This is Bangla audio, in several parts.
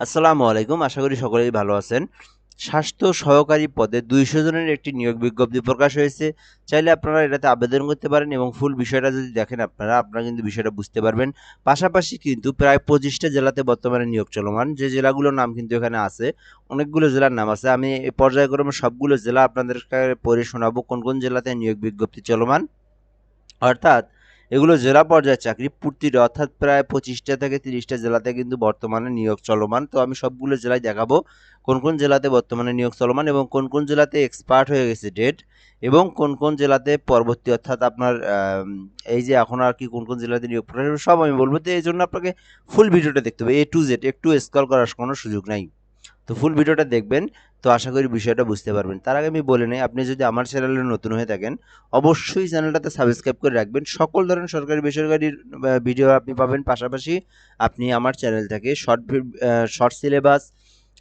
আসসালামু আলাইকুম, আশা করি সকলেই ভালো আছেন। স্বাস্থ্য সহকারী পদে দুইশো জনের একটি নিয়োগ বিজ্ঞপ্তি প্রকাশ হয়েছে। চাইলে আপনারা এটাতে আবেদন করতে পারেন এবং ফুল বিষয়টা যদি দেখেন আপনারা আপনারা কিন্তু বিষয়টা বুঝতে পারবেন। পাশাপাশি কিন্তু প্রায় পঁচিশটা জেলাতে বর্তমানে নিয়োগ চলমান। যে জেলাগুলোর নাম কিন্তু এখানে আছে, অনেকগুলো জেলার নাম আছে। আমি এই পর্যায়ক্রমে সবগুলো জেলা আপনাদের পড়ে শোনাবো, কোন কোন জেলাতে নিয়োগ বিজ্ঞপ্তি চলমান। অর্থাৎ এগুলো জেলা পর্যায়ের চাকরি প্রতিটা অর্থাৎ প্রায় পঁচিশটা থেকে তিরিশটা জেলাতে কিন্তু বর্তমানে নিয়োগ চলমান। তো আমি সবগুলো জেলায় দেখাবো, কোন কোন জেলাতে বর্তমানে নিয়োগ চলমান এবং কোন কোন জেলাতে এক্সপার্ট হয়ে গেছে ডেট এবং কোন কোন জেলাতে পরবর্তী, অর্থাৎ আপনার এই যে এখন আর কি কোন কোন জেলাতে নিয়োগ প্রকাশ সব আমি বলব। তো এই জন্য আপনাকে ফুল ভিডিওটা দেখতে হবে। এ টু জেড একটু স্কল করার কোনো সুযোগ নাই। তো ফুল ভিডিওটা দেখবেন। তো আশা করি বিষয়টা বুঝতে পারবেন। তার আগে আমি বলে নেই, আপনি যদি আমার চ্যানেলে নতুন হয়ে থাকেন, অবশ্যই চ্যানেলটাতে সাবস্ক্রাইব করে রাখবেন। সকল ধরনের সরকারি, বেসরকারি ভিডিও আপনি পাবেন। পাশাপাশি আপনি আমার চ্যানেল থেকে শর্ট শর্ট সিলেবাস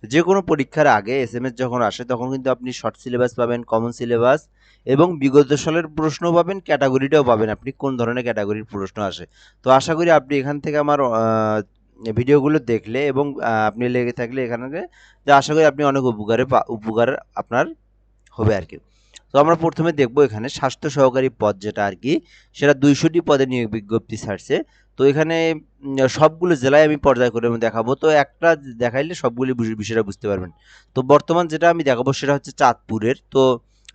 যে কোনো পরীক্ষার আগে এস যখন আসে, তখন কিন্তু আপনি শর্ট সিলেবাস পাবেন কমন সিলেবাস এবং বিগত সালের প্রশ্ন পাবেন ক্যাটাগরিটাও পাবেন। আপনি কোন ধরনের ক্যাটাগরির প্রশ্ন আসে? তো আশা করি আপনি এখান থেকে আমার ভিডিওগুলো দেখলে এবং আপনি লেগে থাকলে এখানে যে আশা করি আপনি অনেক উপকারে উপকার আপনার হবে আর কি। তো আমরা প্রথমে দেখব এখানে স্বাস্থ্য সহকারী পদ যেটা আর কি, সেটা দুইশোটি পদে নিয়োগ বিজ্ঞপ্তি ছাড়ছে। তো এখানে সবগুলো জেলায় আমি পর্যায়ক্রমে আমি দেখাবো। তো একটা দেখাইলে সবগুলি বিষয়টা বুঝতে পারবেন। তো বর্তমান যেটা আমি দেখাবো সেটা হচ্ছে চাঁদপুরের। তো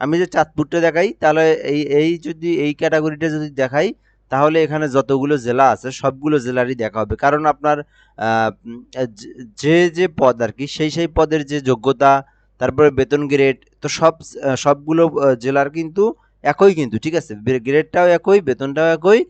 আমি যে চাঁদপুরটা দেখাই, তাহলে এই এই যদি এই ক্যাটাগরিটা যদি দেখাই তাহলে এখানে যতগুলো জেলা আছে, সবগুলো জেলারই দেখা হবে। কারণ আপনার যে- যে পদ আর কি, সেই সেই পদের যে যোগ্যতা, তারপরে বেতন গ্রেড তো সব সবগুলো জেলার কিন্তু একই কিন্তু, ঠিক আছে? গ্রেডটাও একই, বেতনটাও একই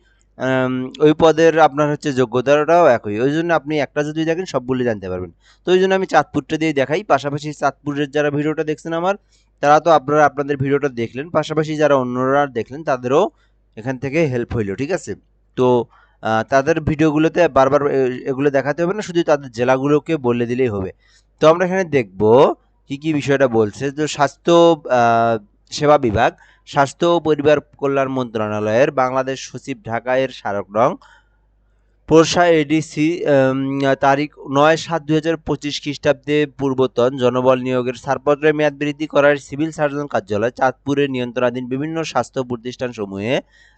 ওই পদের আপনার হচ্ছে যোগ্যতাটাও একই। ওই জন্য আপনি একটা যদি দেখেন, সবগুলো জানতে পারবেন। তো ওই জন্য আমি চাঁদপুরটা দিয়ে দেখাই। পাশাপাশি চাঁদপুরের যারা ভিডিওটা দেখছেন আমার, তারা তো আপনারা আপনাদের ভিডিওটা দেখলেন। পাশাপাশি যারা অন্যরা দেখলেন, তাদেরও এখান থেকে হেল্প হইল, ঠিক আছে? তো তাদের ভিডিওগুলোতে বারবার এগুলো দেখাতে হবে না, শুধু তাদের জেলাগুলোকে বলে দিলেই হবে। তো আমরা এখানে দেখব কি কি বিষয়টা বলছে। তো স্বাস্থ্য সেবা বিভাগ, স্বাস্থ্য ও পরিবার কল্যাণ মন্ত্রণালয়ের বাংলাদেশ সচিব ঢাকায়ের স্মারক রং পোরশা এডিসি তারিখ নয় সাত দুই হাজার পঁচিশ খ্রিস্টাব্দে পূর্বতন জনবল নিয়োগের ছাড়পত্রের মেয়াদ বৃদ্ধি করার সিভিল সার্জন কার্যালয় চাঁদপুরের নিয়ন্ত্রণাধীন বিভিন্ন স্বাস্থ্য প্রতিষ্ঠানসমূহে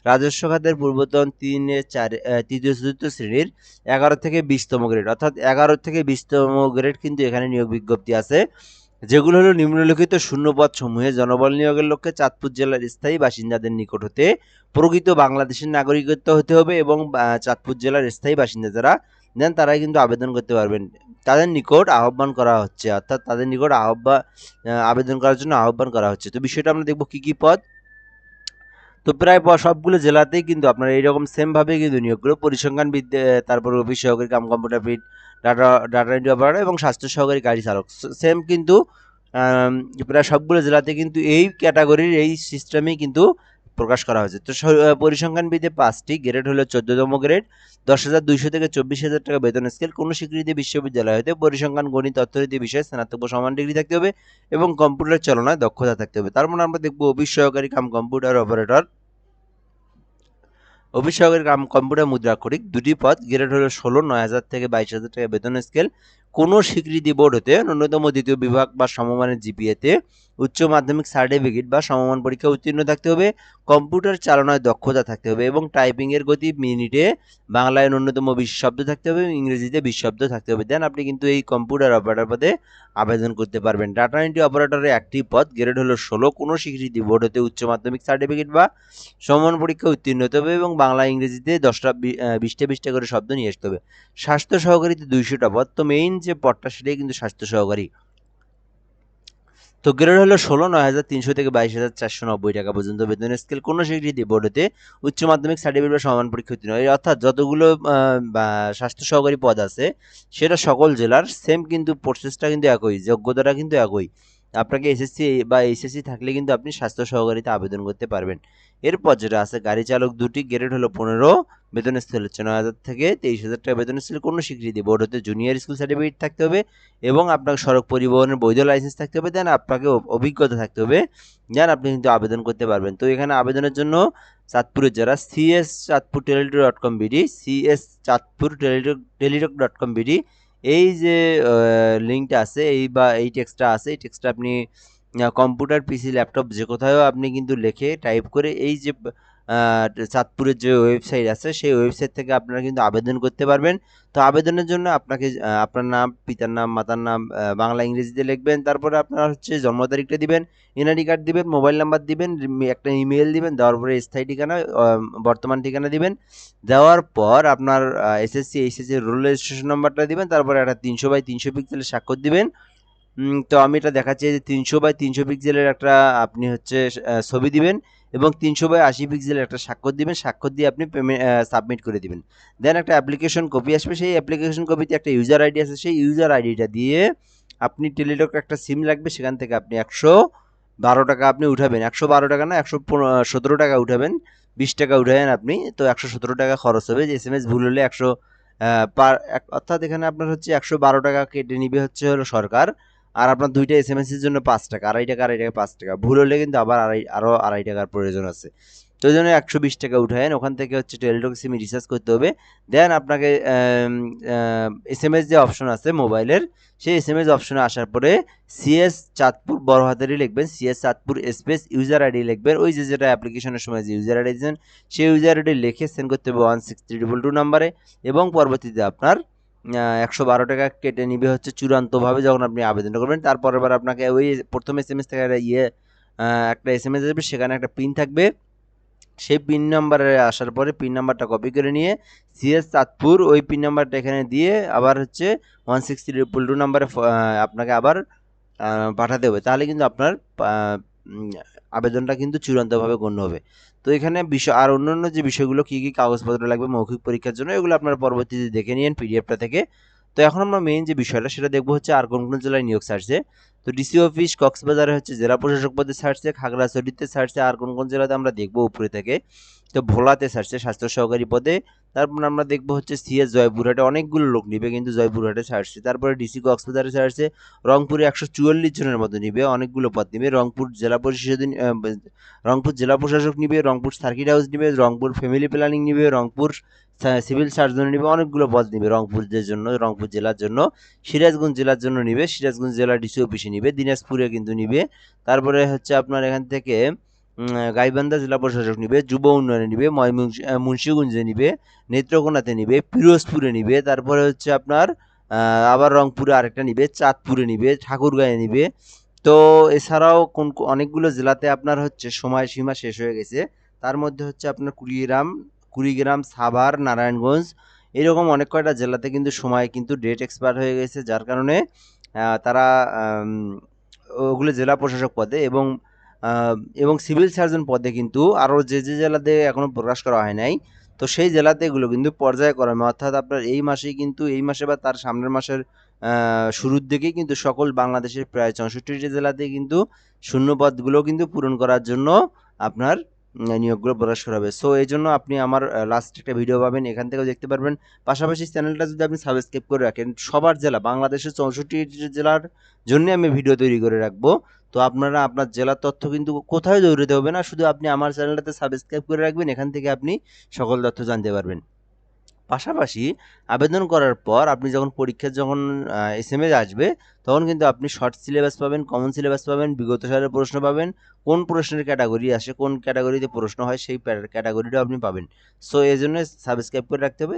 রাজস্ব খাতের পূর্বতন তিন চার তৃতীয় চতুর্থ শ্রেণির এগারো থেকে বিশতম গ্রেড অর্থাৎ এগারো থেকে বিশতম গ্রেড কিন্তু এখানে নিয়োগ বিজ্ঞপ্তি আছে। যেগুলো হলো নিম্নলিখিত শূন্যপদ সমূহে জনবল নিয়োগের লক্ষ্যে চাঁদপুর জেলার স্থায়ী বাসিন্দাদের নিকট হতে প্রকৃত বাংলাদেশের নাগরিকত্ব হতে হবে এবং চাঁদপুর জেলার স্থায়ী বাসিন্দা যারা দেন তারাই কিন্তু আবেদন করতে পারবেন। তাদের নিকট আহ্বান করা হচ্ছে, অর্থাৎ তাদের নিকট আহ্বান আবেদন করার জন্য আহ্বান করা হচ্ছে। তো বিষয়টা আমরা দেখব কী কী পদ। তো প্রায় সবগুলো জেলাতেই কিন্তু আপনার এইরকম সেমভাবে কিন্তু নিয়োগগুলো পরিসংখ্যান বিদ্যা, তারপর অফিস সহকারী কাম কম্পিউটার ফিট ডাটা ডাটা এন্ট্রি অপারেটর এবং স্বাস্থ্য সহকারী গাড়ি চালক। সেম কিন্তু প্রায় সবগুলো জেলাতে কিন্তু এই ক্যাটাগরির এই সিস্টেমেই কিন্তু প্রকাশ করা হয়েছে। তো স- পরিসংখ্যান বিদে পাঁচটি, গ্রেড হলো চোদ্দতম গ্রেড, দশ হাজার দুইশো থেকে চব্বিশ হাজার টাকা বেতন স্কেল। কোনো স্বীকৃতি বিশ্ববিদ্যালয় হতে পরিসংখ্যান, গণিত, অর্থনীতি, বিষয়ে, স্নাতক সমান ডিগ্রি থাকতে হবে এবং কম্পিউটার চালনায় দক্ষতা থাকতে হবে। তার মানে আমরা দেখব অফিস সহকারী কাম কম্পিউটার অপারেটর। সহকারী কাম কম্পিউটার মুদ্রাক্ষরিক, দুটি পদ, গ্রেড হলো ষোলো, নয় হাজার থেকে বাইশ হাজার টাকা বেতন স্কেল। কোনো স্বীকৃতি বোর্ড হতে ন্যূনতম দ্বিতীয় বিভাগ বা সমমানের জিপিএতে উচ্চ মাধ্যমিক সার্টিফিকেট বা সমমান পরীক্ষা উত্তীর্ণ থাকতে হবে, কম্পিউটার চালনায় দক্ষতা থাকতে হবে এবং টাইপিংয়ের গতি মিনিটে বাংলায় ন্যূনতম বিশ শব্দ থাকতে হবে এবং ইংরেজিতে বিশ শব্দ থাকতে হবে। দেন আপনি কিন্তু এই কম্পিউটার অপারেটর পদে আবেদন করতে পারবেন। ডাটা এন্ট্রি অপারেটরের একটি পদ গ্রেড হলো ষোলো, কোনো স্বীকৃতি বোর্ড হতে উচ্চ মাধ্যমিক সার্টিফিকেট বা সমমান পরীক্ষা উত্তীর্ণ হতে হবে এবং বাংলা, ইংরেজিতে দশটা বিশটা বিশটা করে শব্দ নিয়ে আসতে হবে। স্বাস্থ্য সহকারীতে দুইশোটা পদ, তো মেইন যে পদটা সেটাই কিন্তু স্বাস্থ্য সহকারী। তো গ্রেড হলো ষোলো, নয় হাজার তিনশো থেকে বাইশ হাজার চারশো নব্বই টাকা পর্যন্ত বেতনের স্কেল কোনো স্বীকৃতি বোর্ড হতে উচ্চ মাধ্যমিক সার্টিফিকেট বা সমান পরীক্ষা উত্তীর্ণ অর্থাৎ যতগুলো স্বাস্থ্য সহকারী পদ আছে, সেটা সকল জেলার সেম কিন্তু প্রসেসটা কিন্তু একই, যোগ্যতাটা কিন্তু একই। আপনাকে এসএসসি বা এইচএসসি থাকলে কিন্তু আপনি স্বাস্থ্য সহকারীতে আবেদন করতে পারবেন। এরপর যেটা আছে, গাড়ি চালক দুটি গ্রেড হলো পনেরো, বেতন হচ্ছে নয় হাজার থেকে তেইশ হাজার টাকা বেতন স্কেল কোনো স্বীকৃতি বোর্ড হতে জুনিয়র স্কুল সার্টিফিকেট থাকতে হবে এবং আপনার সড়ক পরিবহনের বৈধ লাইসেন্স থাকতে হবে দেন আপনাকে অভিজ্ঞতা থাকতে হবে দেন আপনি কিন্তু আবেদন করতে পারবেন। তো এখানে আবেদনের জন্য চাঁদপুরের যারা CS Chandpur Teletalk dot com BD CS Chandpur Teletalk Teletalk dot com BD এই যে লিঙ্কটা আছে, এই বা, এই টেক্সটটা আছে, এই টেক্সটটা আপনি কম্পিউটার পিসি ল্যাপটপ যে কোথাও আপনি কিন্তু লেখে টাইপ করে এই যে চাঁদপুরের যে ওয়েবসাইট আছে, সেই ওয়েবসাইট থেকে আপনারা কিন্তু আবেদন করতে পারবেন। তো আবেদনের জন্য আপনাকে আপনার নাম, পিতার নাম, মাতার নাম বাংলা, ইংরেজিতে লিখবেন। তারপরে আপনার হচ্ছে জন্ম তারিখটা দিবেন এনআইডি কার্ড দিবেন মোবাইল নাম্বার দিবেন একটা ইমেল দিবেন, দেওয়ার পরে স্থায়ী ঠিকানা বর্তমান ঠিকানা দিবেন। দেওয়ার পর আপনার এসএসসি এইচএসসি রোল রেজিস্ট্রেশন নাম্বারটা দিবেন, তারপরে একটা তিনশো বাই তিনশো পিক্সেলের স্বাক্ষর দিবেন। তো আমি এটা দেখাচ্ছি যে তিনশো বাই তিনশো পিক্সেলের একটা আপনি হচ্ছে ছবি দিবেন। এবং তিনশো বাই আশি পিক্সেলের একটা স্বাক্ষর দিবেন। স্বাক্ষর দিয়ে আপনি পেমেন্ট সাবমিট করে দিবেন। দেন একটা অ্যাপ্লিকেশন কপি আসবে। সেই অ্যাপ্লিকেশন কপিতে একটা ইউজার আইডি আছে। সেই ইউজার আইডিটা দিয়ে আপনি টেলিটক একটা সিম লাগবে। সেখান থেকে আপনি একশো বারো টাকা আপনি উঠাবেন। একশো বারো টাকা না, একশো সতেরো টাকা উঠাবেন। বিশ টাকা উঠাবেন আপনি। তো একশো সতেরো টাকা খরচ হবে। যে এস এম এস ভুল হলে একশো পার অর্থাৎ এখানে আপনার হচ্ছে একশো বারো টাকা কেটে নিবে হচ্ছে হলো সরকার। আর আপনার দুইটা এস এম এস এর জন্য পাঁচ টাকা, আড়াই টাকা আড়াই টাকা, পাঁচ টাকা। ভুল হলে কিন্তু আবার আড়াই আরও আড়াই টাকার প্রয়োজন আছে। তো ওই জন্য একশো বিশ টাকা উঠায়েন, ওখান থেকে হচ্ছে টেলিটক সিমে রিচার্জ করতে হবে। দেন আপনাকে এস এম এস যে অপশন আছে মোবাইলের, সেই এস এম এস অপশনে আসার পরে সিএস চাঁদপুর বড় হাতেরই লিখবেন CS Chandpur space user ID লিখবেন। ওই যে যেটা অ্যাপ্লিকেশনের সময় যে ইউজার আইডি দিয়েছেন, সেই ইউজার আইডি লিখে সেন্ড করতে হবে ওয়ান সিক্স থ্রি টু নাম্বারে এবং পরবর্তীতে আপনার একশো বারো টাকা কেটে নিবে হচ্ছে চূড়ান্তভাবে যখন আপনি আবেদন করবেন। তারপরের বার আপনাকে ওই প্রথম এস এম এস থেকে ইয়ে একটা এস এম এস আসবে, সেখানে একটা পিন থাকবে। সেই পিন নাম্বারে আসার পরে পিন নাম্বারটা কপি করে নিয়ে সিএস চাঁদপুর ওই পিন নাম্বারটা এখানে দিয়ে আবার হচ্ছে ওয়ান সিক্সটি ট্রিপল টু নাম্বারে আপনাকে আবার পাঠাতে হবে। তাহলে কিন্তু আপনার আবেদনটা কিন্তু চূড়ান্তভাবে গণ্য হবে। তো এখানে বিষয়, আর অন্যান্য যে বিষয়গুলো, কী কী কাগজপত্র লাগবে মৌখিক পরীক্ষার জন্য, এগুলো আপনারা পরবর্তীতে দেখে নিন পিডিএফটা থেকে। তো এখন আমরা মেইন যে বিষয়টা সেটা দেখব হচ্ছে আর কোন কোন জেলায় নিয়োগ ছাড়ছে তো ডিসি অফিস কক্সবাজারে হচ্ছে জেলা প্রশাসক পদে ছাড়ছে খাগড়াছড়িতে ছাড়ছে আর কোন কোন জেলাতে আমরা দেখব উপরে থেকে। তো ভোলাতে ছাড়ছে স্বাস্থ্য সহকারী পদে। তারপর আমরা দেখব হচ্ছে সিএস জয়পুরহাটে অনেকগুলো লোক নিবে কিন্তু জয়পুরহাটে ছাড়ছে তারপরে ডিসি কক্সবাজারে ছাড়ছে রংপুরে একশো চুয়াল্লিশ জনের মতো নিবে, অনেকগুলো পদ নিবে। রংপুর জেলা পরিষদ রংপুর জেলা প্রশাসক নিবে, রংপুর সার্কিট হাউস নিবে, রংপুর ফ্যামিলি প্ল্যানিং নিবে, রংপুর সিভিল সার্জন নিবে, অনেকগুলো পদ নিবে রংপুরের জন্য, রংপুর জেলার জন্য। সিরাজগঞ্জ জেলার জন্য নিবে, সিরাজগঞ্জ জেলা ডিসি অফিসে নিবে, দিনাজপুরে কিন্তু নিবে। তারপরে হচ্ছে আপনার এখান থেকে গাইবান্ধা জেলা প্রশাসক নিবে, যুব উন্নয়নে নিবে মুন্সিগঞ্জে নিবে, নেত্রকোনাতে নিবে, পিরোজপুরে নিবে, তারপরে হচ্ছে আপনার আবার রংপুরে আরেকটা নিবে, চাঁদপুরে নিবে, ঠাকুরগাঁয়ে নিবে। তো এছাড়াও কোন, অনেকগুলো জেলাতে আপনার হচ্ছে সময়সীমা শেষ হয়ে গেছে। তার মধ্যে হচ্ছে আপনার কুড়িগ্রাম কুড়িগ্রাম, সাভার, নারায়ণগঞ্জ এরকম অনেক কয়টা জেলাতে কিন্তু সময় কিন্তু ডেট এক্সপায়ার হয়ে গেছে, যার কারণে তারা ওগুলো জেলা প্রশাসক পদে এবং এবং সিভিল সার্জন পদে কিন্তু আরও যে যে জেলাতে এখনও প্রকাশ করা হয় নাই, তো সেই জেলাতে এগুলো কিন্তু পর্যায়ক্রমে, অর্থাৎ আপনার এই মাসেই কিন্তু, এই মাসে বা তার সামনের মাসের শুরুর দিকেই কিন্তু সকল বাংলাদেশের প্রায় চৌষট্টিটি জেলাতে কিন্তু শূন্য পদগুলো কিন্তু পূরণ করার জন্য আপনার নিয়োগগুলো প্রকাশ করা হবে। সো এই জন্য আপনি আমার লাস্ট একটা ভিডিও পাবেন। এখান থেকেও দেখতে পারবেন। পাশাপাশি চ্যানেলটা যদি আপনি সাবস্ক্রাইব করে রাখেন, সবার জেলা, বাংলাদেশের চৌষট্টি জেলার জন্য আমি ভিডিও তৈরি করে রাখব। তো আপনারা, আপনার জেলার তথ্য কিন্তু কোথাও দৌড়াতে হবে না, শুধু আপনি আমার চ্যানেলটাতে সাবস্ক্রাইব করে রাখবেন। এখান থেকে আপনি সকল তথ্য জানতে পারবেন। পাশাপাশি আবেদন করার পর আপনি যখন পরীক্ষার যখন এস এম এস আসবে, তখন কিন্তু আপনি শর্ট সিলেবাস পাবেন কমন সিলেবাস পাবেন, বিগত সালের প্রশ্ন পাবেন, কোন প্রশ্নের ক্যাটাগরি আসে, কোন ক্যাটাগরিতে প্রশ্ন হয়, সেই ক্যাটাগরিটাও আপনি পাবেন। সো এই জন্য সাবস্ক্রাইব করে রাখতে হবে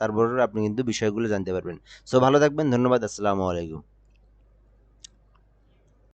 তারপর আপনি কিন্তু বিষয়গুলো জানতে পারবেন। সো ভালো থাকবেন, ধন্যবাদ, আসসালামু আলাইকুম।